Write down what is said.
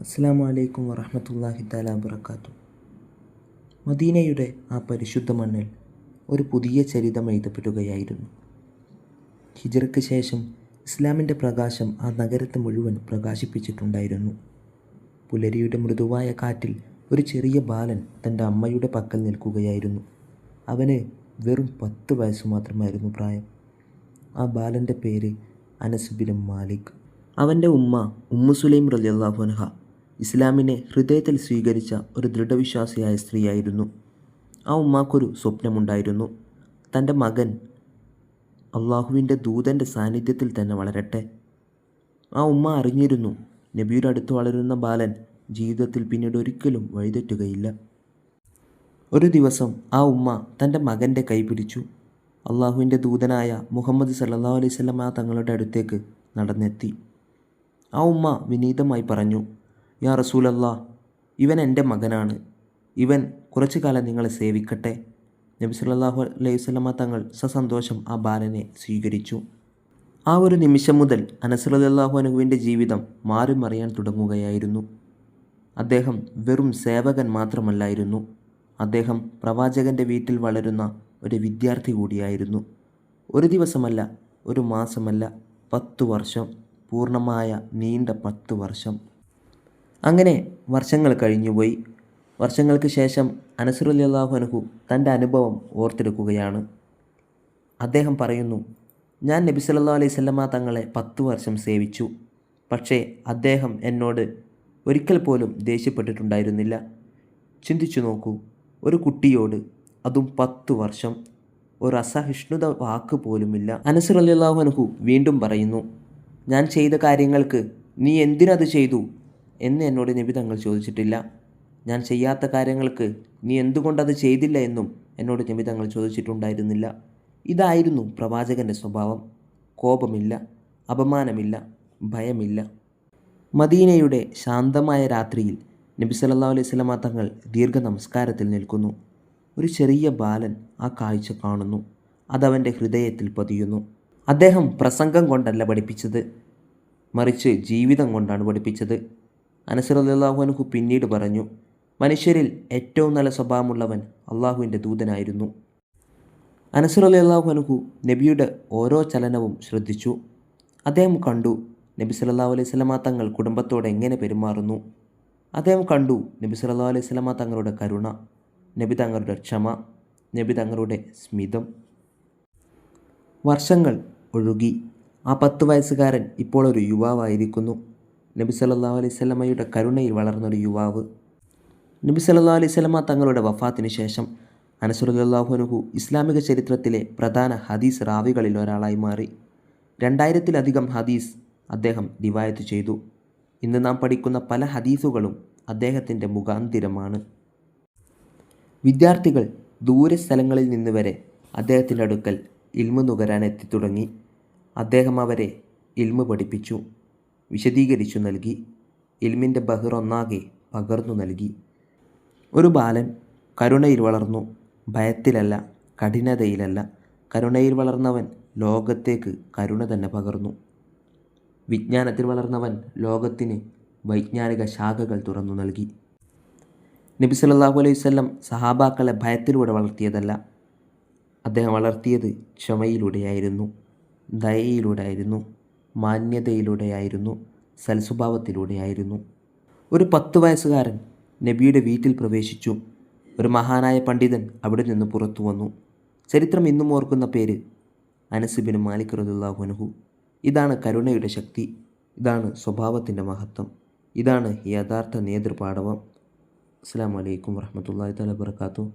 അസ്സാം വലൈക്കും വറഹമത്തല്ലാഹി താല വബർക്കാത്തു മദീനയുടെ ആ പരിശുദ്ധ മണ്ണിൽ ഒരു പുതിയ ചരിതം എഴുതപ്പെടുകയായിരുന്നു. ഹിജറയ്ക്ക് ശേഷം ഇസ്ലാമിന്റെ പ്രകാശം ആ നഗരത്തെ മുഴുവൻ പ്രകാശിപ്പിച്ചിട്ടുണ്ടായിരുന്നു. പുലരിയുടെ മൃദുവായ കാറ്റിൽ ഒരു ചെറിയ ബാലൻ തന്റെ അമ്മയുടെ പക്കൽ നിൽക്കുകയായിരുന്നു. അവന് വെറും പത്ത് വയസ്സ് മാത്രമായിരുന്നു പ്രായം. ആ ബാലന്റെ പേര് അനസുബിൻ മാലിക്. അവന്റെ ഉമ്മ ഉമ്മു സുലൈം റലിയല്ലാഹു അൻഹ ഇസ്ലാമിനെ ഹൃദയത്തിൽ സ്വീകരിച്ച ഒരു ദൃഢവിശ്വാസിയായ സ്ത്രീയായിരുന്നു. ആ ഉമ്മാക്കൊരു സ്വപ്നമുണ്ടായിരുന്നു. തന്റെ മകൻ അള്ളാഹുവിന്റെ ദൂതന്റെ സാന്നിധ്യത്തിൽ തന്നെ വളരട്ടെ. ആ ഉമ്മ അറിഞ്ഞിരുന്നു നബിയുടെ അടുത്ത് വളരുന്ന ബാലൻ ജീവിതത്തിൽ പിന്നീട് ഒരിക്കലും വഴിതെറ്റുകയില്ല. ഒരു ദിവസം ആ ഉമ്മ തന്റെ മകന്റെ കൈ പിടിച്ചു. അള്ളാഹുവിന്റെ ദൂതനായ മുഹമ്മദ് സല്ലാ അലൈഹി സ്വലമ തങ്ങളുടെ അടുത്തേക്ക് നടന്നെത്തി. ആ ഉമ്മ വിനീതമായി പറഞ്ഞു യാ റസൂലല്ലാ ഇവൻ എന്റെ മകനാണ്. ഇവൻ കുറച്ചു കാലം നിങ്ങളെ സേവിക്കട്ടെ. നബി സല്ലാഹു അലൈഹി വസല്ലമ തങ്ങൾ സസന്തോഷം ആ ബാലനെ സ്വീകരിച്ചു. ആ ഒരു നിമിഷം മുതൽ അനസറല്ലാഹു അനുവിന്റെ ജീവിതം മാറി മറിയാൻ തുടങ്ങുകയായിരുന്നു. അദ്ദേഹം വെറും സേവകൻ മാത്രമല്ലായിരുന്നു. അദ്ദേഹം പ്രവാചകന്റെ വീട്ടിൽ വളരുന്ന ഒരു വിദ്യാർത്ഥി കൂടിയായിരുന്നു. ഒരു ദിവസമല്ല ഒരു മാസമല്ല പത്തു വർഷം പൂർണമായ നീണ്ട പത്ത് വർഷം. അങ്ങനെ വർഷങ്ങൾ കഴിഞ്ഞുപോയി. വർഷങ്ങൾക്ക് ശേഷം അനസുറുല്ലാഹു അനുഹു തന്റെ അനുഭവം ഓർത്തെടുക്കുകയാണ്. അദ്ദേഹം പറയുന്നു ഞാൻ നബി സല്ലാ അലൈഹി സ്വല്ലമ്മ തങ്ങളെ പത്തു വർഷം സേവിച്ചു. പക്ഷേ അദ്ദേഹം എന്നോട് ഒരിക്കൽ പോലും ദേഷ്യപ്പെട്ടിട്ടുണ്ടായിരുന്നില്ല. ചിന്തിച്ചു നോക്കൂ ഒരു കുട്ടിയോട് അതും പത്തു വർഷം ഒരു അസഹിഷ്ണുത വാക്ക് പോലുമില്ല. അനസുർ അനുഹു വീണ്ടും പറയുന്നു ഞാൻ ചെയ്ത കാര്യങ്ങൾക്ക് നീ എന്തിനത് ചെയ്തു? എന്ന് എന്നോട് നബി തങ്ങൾ ചോദിച്ചിട്ടില്ല. ഞാൻ ചെയ്യാത്ത കാര്യങ്ങൾക്ക് നീ എന്തുകൊണ്ടത് ചെയ്തില്ല എന്നും എന്നോട് നബി തങ്ങൾ ചോദിച്ചിട്ടുണ്ടായിരുന്നില്ല. ഇതായിരുന്നു പ്രവാചകന്റെ സ്വഭാവം. കോപമില്ല അപമാനമില്ല ഭയമില്ല. മദീനയുടെ ശാന്തമായ രാത്രിയിൽ നബി സല്ലാ അലൈഹി സ്വലമ തങ്ങൾ ദീർഘ നമസ്കാരത്തിൽ നിൽക്കുന്നു. ഒരു ചെറിയ ബാലൻ ആ കാഴ്ച കാണുന്നു. അതവന്റെ ഹൃദയത്തിൽ പതിയുന്നു. അദ്ദേഹം പ്രസംഗം കൊണ്ടല്ല പഠിപ്പിച്ചത് മറിച്ച് ജീവിതം കൊണ്ടാണ് പഠിപ്പിച്ചത്. അനസറല്ലാഹുനഹു പിന്നീട് പറഞ്ഞു മനുഷ്യരിൽ ഏറ്റവും നല്ല സ്വഭാവമുള്ളവൻ അള്ളാഹുവിന്റെ ദൂതനായിരുന്നു. അനസറല്ലാഹുനഹു നബിയുടെ ഓരോ ചലനവും ശ്രദ്ധിച്ചു. അദ്ദേഹം കണ്ടു നബി സല്ലല്ലാഹു അലൈഹി സ്വലമ തങ്ങൾ കുടുംബത്തോട് എങ്ങനെ പെരുമാറുന്നു. അദ്ദേഹം കണ്ടു നബി സല്ലല്ലാഹു അലൈഹി സ്വലമ തങ്ങളുടെ കരുണ നബി തങ്ങളുടെ ക്ഷമ നബി തങ്ങളുടെ സ്മിതം. വർഷങ്ങൾ ഒഴുകി. ആ പത്ത് വയസ്സുകാരൻ ഇപ്പോൾ ഒരു യുവാവായിരിക്കുന്നു. നബി സല്ലാ അലൈഹി സ്വലമയുടെ കരുണയിൽ വളർന്നൊരു യുവാവ്. നബി സല്ലാ സ്വലമ തങ്ങളുടെ വഫാത്തിന് ശേഷം അനസുറുല്ലാഹുനുഹു ഇസ്ലാമിക ചരിത്രത്തിലെ പ്രധാന ഹദീസ് റാവികളിൽ ഒരാളായി മാറി. രണ്ടായിരത്തിലധികം ഹദീസ് അദ്ദേഹം റിവായത്ത് ചെയ്തു. ഇന്ന് നാം പഠിക്കുന്ന പല ഹദീസുകളും അദ്ദേഹത്തിന്റെ മുഖാന്തിരമാണ്. വിദ്യാർത്ഥികൾ ദൂര സ്ഥലങ്ങളിൽ നിന്ന് വരെ അദ്ദേഹത്തിന്റെ അടുക്കൽ ഇൽമു നുകരാൻ എത്തിത്തുടങ്ങി. അദ്ദേഹം അവരെ ഇൽമു പഠിപ്പിച്ചു. വിശദീകരിച്ചു നൽകി. ഇൽമിന്റെ ബഹിർ ഒന്നാകെ പകർന്നു നൽകി. ഒരു ബാലൻ കരുണയിൽ വളർന്നു. ഭയത്തിലല്ല കഠിനതയിലല്ല. കരുണയിൽ വളർന്നവൻ ലോകത്തേക്ക് കരുണ തന്നെ പകർന്നു. വിജ്ഞാനത്തിൽ വളർന്നവൻ ലോകത്തിന് വൈജ്ഞാനിക ശാഖകൾ തുറന്നു നൽകി. നബി സല്ലാഹു അലൈഹി വസല്ലം സഹാബാക്കളെ ഭയത്തിലൂടെ വളർത്തിയതല്ല. അദ്ദേഹം വളർത്തിയത് ക്ഷമയിലൂടെയായിരുന്നു ദയയിലൂടെയായിരുന്നു. മാന്യതയിലൂടെയായിരുന്നു സൽസ്വഭാവത്തിലൂടെയായിരുന്നു. ഒരു പത്ത് വയസ്സുകാരൻ നബിയുടെ വീട്ടിൽ പ്രവേശിച്ചു. ഒരു മഹാനായ പണ്ഡിതൻ അവിടെ നിന്ന് പുറത്തു വന്നു. ചരിത്രം ഇന്നും ഓർക്കുന്ന പേര് അനസുബിന് മാലിക് റദുല്ലാഹുനഹു ഇതാണ് കരുണയുടെ ശക്തി. ഇതാണ് സ്വഭാവത്തിന്റെ മഹത്വം. ഇതാണ് യഥാർത്ഥ നേതൃപാഠവം അസ്സാം വലൈക്കും വർഹമത്തല്ലാ തല വർക്കാത്തു